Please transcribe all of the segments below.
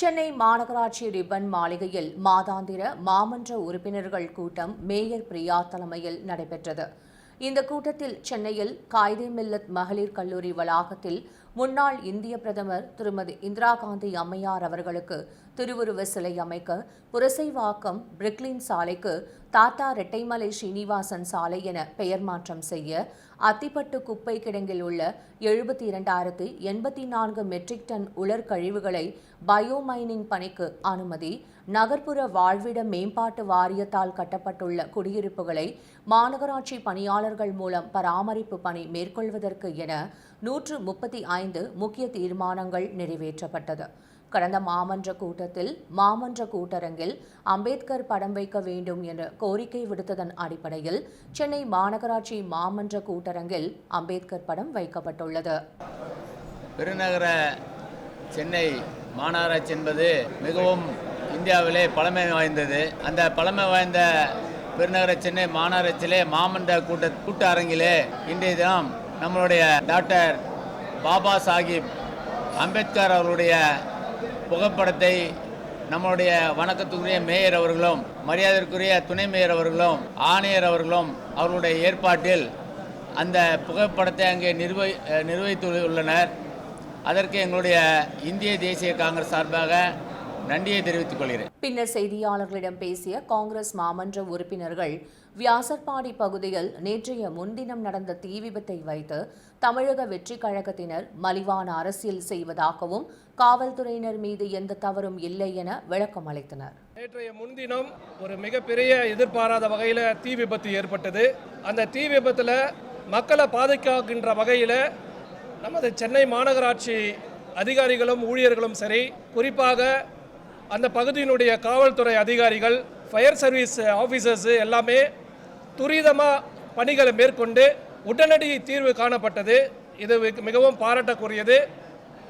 சென்னை மாநகராட்சி ரிப்பன் மாளிகையில் மாதாந்திர மாமன்ற உறுப்பினர்கள் கூட்டம் மேயர் பிரியா தலைமையில் நடைபெற்றது. இந்த கூட்டத்தில் சென்னையில் காயிதே மில்லத் மகளிர் கல்லூரி வளாகத்தில் முன்னாள் இந்திய பிரதமர் திருமதி இந்திரா காந்தி அம்மையார் அவர்களுக்கு திருவுருவ சிலை அமைக்க புரசைவாக்கம் பிரிக்லின் சாலைக்கு தாத்தா ரெட்டைமலை ஸ்ரீனிவாசன் சாலை என பெயர் மாற்றம் செய்ய அத்திப்பட்டு குப்பை கிடங்கில் உள்ள எழுபத்தி இரண்டாயிரத்து எண்பத்தி நான்கு மெட்ரிக் டன் உலர் கழிவுகளை பயோமைனிங் பணிக்கு அனுமதி நகர்ப்புற வாழ்விட மேம்பாட்டு வாரியத்தால் கட்டப்பட்டுள்ள குடியிருப்புகளை மாநகராட்சி பணியாளர்கள் மூலம் பராமரிப்பு பணி மேற்கொள்வதற்கு என நூற்று முப்பத்தி ஐந்து முக்கிய தீர்மானங்கள் நிறைவேற்றப்பட்டது. கடந்த மாமன்ற கூட்டத்தில் மாமன்ற கூட்டரங்கில் அம்பேத்கர் படம் வைக்க வேண்டும் என்ற கோரிக்கை விடுத்ததன் அடிப்படையில் சென்னை மாநகராட்சி மாமன்ற கூட்டரங்கில் அம்பேத்கர் படம் வைக்கப்பட்டுள்ளது. பெருநகர சென்னை மாநகராட்சி என்பது மிகவும் இந்தியாவிலே பழமை வாய்ந்தது. அந்த பழமை வாய்ந்த பெருநகர சென்னை மாநகராட்சியிலே மாமன்ற கூட்ட கூட்ட அரங்கிலே இன்றைய தினம் நம்மளுடைய டாக்டர் பாபா சாஹிப் அம்பேத்கர் அவருடைய புகைப்படத்தை நம்மளுடைய வணக்கத்துக்குரிய மேயர் அவர்களும் மரியாதைக்குரிய துணை மேயர் அவர்களும் ஆணையர் அவர்களும் அவர்களுடைய ஏற்பாட்டில் அந்த புகைப்படத்தை அங்கே நிர்வகி நிர்வகித்துள்ளனர். அதற்கு எங்களுடைய இந்திய தேசிய காங்கிரஸ் சார்பாக நன்றியை தெரிவித்துக் கொள்கிறேன். பின்னர் செய்தியாளர்களிடம் பேசிய காங்கிரஸ் மாமன்ற உறுப்பினர்கள் வியாசர்பாடி பகுதியில் நேற்றைய முன்தினம் நடந்த தீ விபத்தை வைத்து தமிழக வெற்றிக் கழகத்தினர் மலிவான அரசியல் செய்வதாகவும் காவல்துறையினர் மீது எந்த தவறும் இல்லை என விளக்கம் அளித்தனர். நேற்றைய முன்தினம் ஒரு மிகப்பெரிய எதிர்பாராத வகையில் தீ விபத்து ஏற்பட்டது. அந்த தீ விபத்தில் மக்களை பாதுகாக்கின்ற வகையில் நமது சென்னை மாநகராட்சி அதிகாரிகளும் ஊழியர்களும் சரி குறிப்பாக அந்த பகுதியினுடைய காவல்துறை அதிகாரிகள் ஃபயர் சர்வீஸ் ஆஃபீஸர்ஸ் எல்லாமே துரிதமாக பணிகளை மேற்கொண்டு உடனடி தீர்வு காணப்பட்டது. இது மிகவும் பாராட்டக்கூடியது.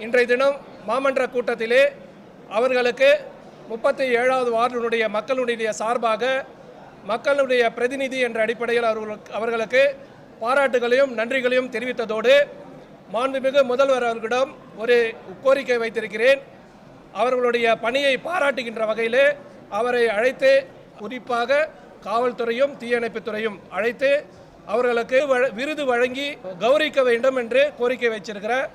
இன்றைய தினம் மாமன்ற கூட்டத்திலே அவர்களுக்கு முப்பத்தி ஏழாவது வார்டினுடைய மக்களுடைய சார்பாக மக்களுடைய பிரதிநிதி என்ற அடிப்படையில் அவர்களுக்கு அவர்களுக்கு பாராட்டுகளையும் நன்றிகளையும் தெரிவித்ததோடு மாண்புமிகு முதல்வர் அவர்களிடம் ஒரு கோரிக்கை வைத்திருக்கிறேன். அவர்களுடைய பணியை பாராட்டுகின்ற வகையிலே அவரை அழைத்து குறிப்பாக காவல்துறையும் தீயணைப்புத்துறையும் அழைத்து அவர்களுக்கு வழ- விருது வழங்கி கௌரிக்க வேண்டும் என்று கோரிக்கை வச்சிருக்கிறேன்